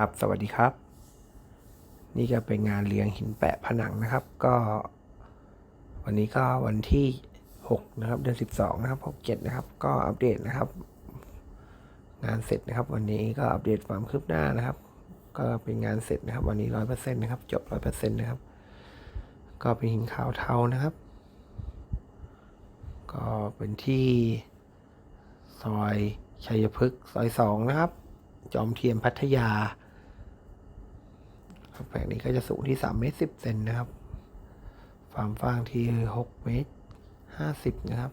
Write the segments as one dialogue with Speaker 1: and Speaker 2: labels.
Speaker 1: ครับ สวัสดีครับ นี่ก็เป็นงานเรียงหินแปะผนังนะครับ ก็ วันนี้ก็วันที่6นะครับ เดือน12 นะครับ67นะครับ ก็อัปเดตนะครับ งานเสร็จนะครับ วันนี้ก็อัปเดตความคืบหน้านะครับ ก็เป็นงานเสร็จนะครับ วันนี้ร้อยเปอร์เซ็นต์นะครับ จบร้อยเปอร์เซ็นต์นะครับ ก็เป็นหินขาวเทานะครับ ก็เป็นที่ซอยชัยพฤกษ์ซอยสองนะครับ จอมเทียมพัทยา ครับแผงนี้ก็จะสูงที่สามเมตรสิบเซนนะครับความฟ้างที่หกเมตรห้าสิบนะครับ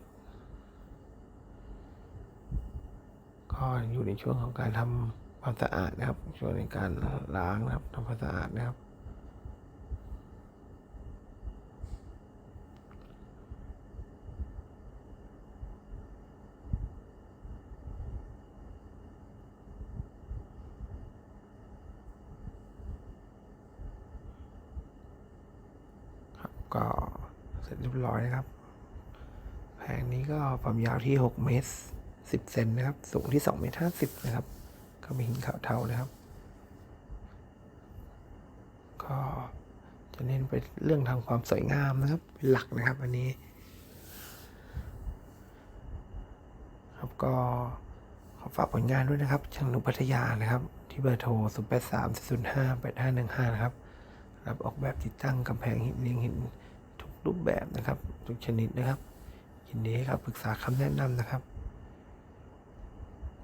Speaker 1: ก็อยู่ในช่วงของการทำความสะอาดนะครับ ช่วงในการล้างนะครับทำความสะอาดนะครับ ก็เสร็จเรียบร้อยนะครับ แผงนี้ก็ความยาวที่ 6 เมตร 10 เซนนะครับ สูงที่ 2 เมตร 50 นะครับ ก็มีหินขาวเทานะครับ ก็จะเน้นไปเรื่องทางความสวยงามนะครับ เป็นหลักนะครับ อันนี้ ครับก็ขอฝากผลงานด้วยนะครับช่างนุพัทยานะครับ ที่เบอร์โทร 0 8 3 0 5 8 5 1 5 นะครับ รับออกแบบติดตั้งกำแพงหินเรียงหินทุกรูปแบบนะครับ ทุกชนิดนะครับยินดีให้ครับปรึกษาคำแนะนำนะครับ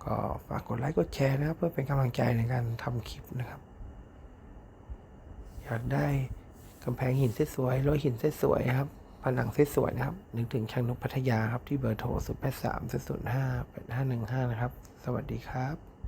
Speaker 1: ก็ฝากกดไลค์กดแชร์นะครับ เพื่อเป็นกำลังใจในการทำคลิปนะครับ อยากได้กำแพงหินสวยๆรั้วหินสวยๆครับผนังสวยๆนะครับ นึกถึงช่างนกพัทยาครับ ที่เบอร์โทร 0 8 3 0 5 8 5 1 5 นะครับ สวัสดีครับ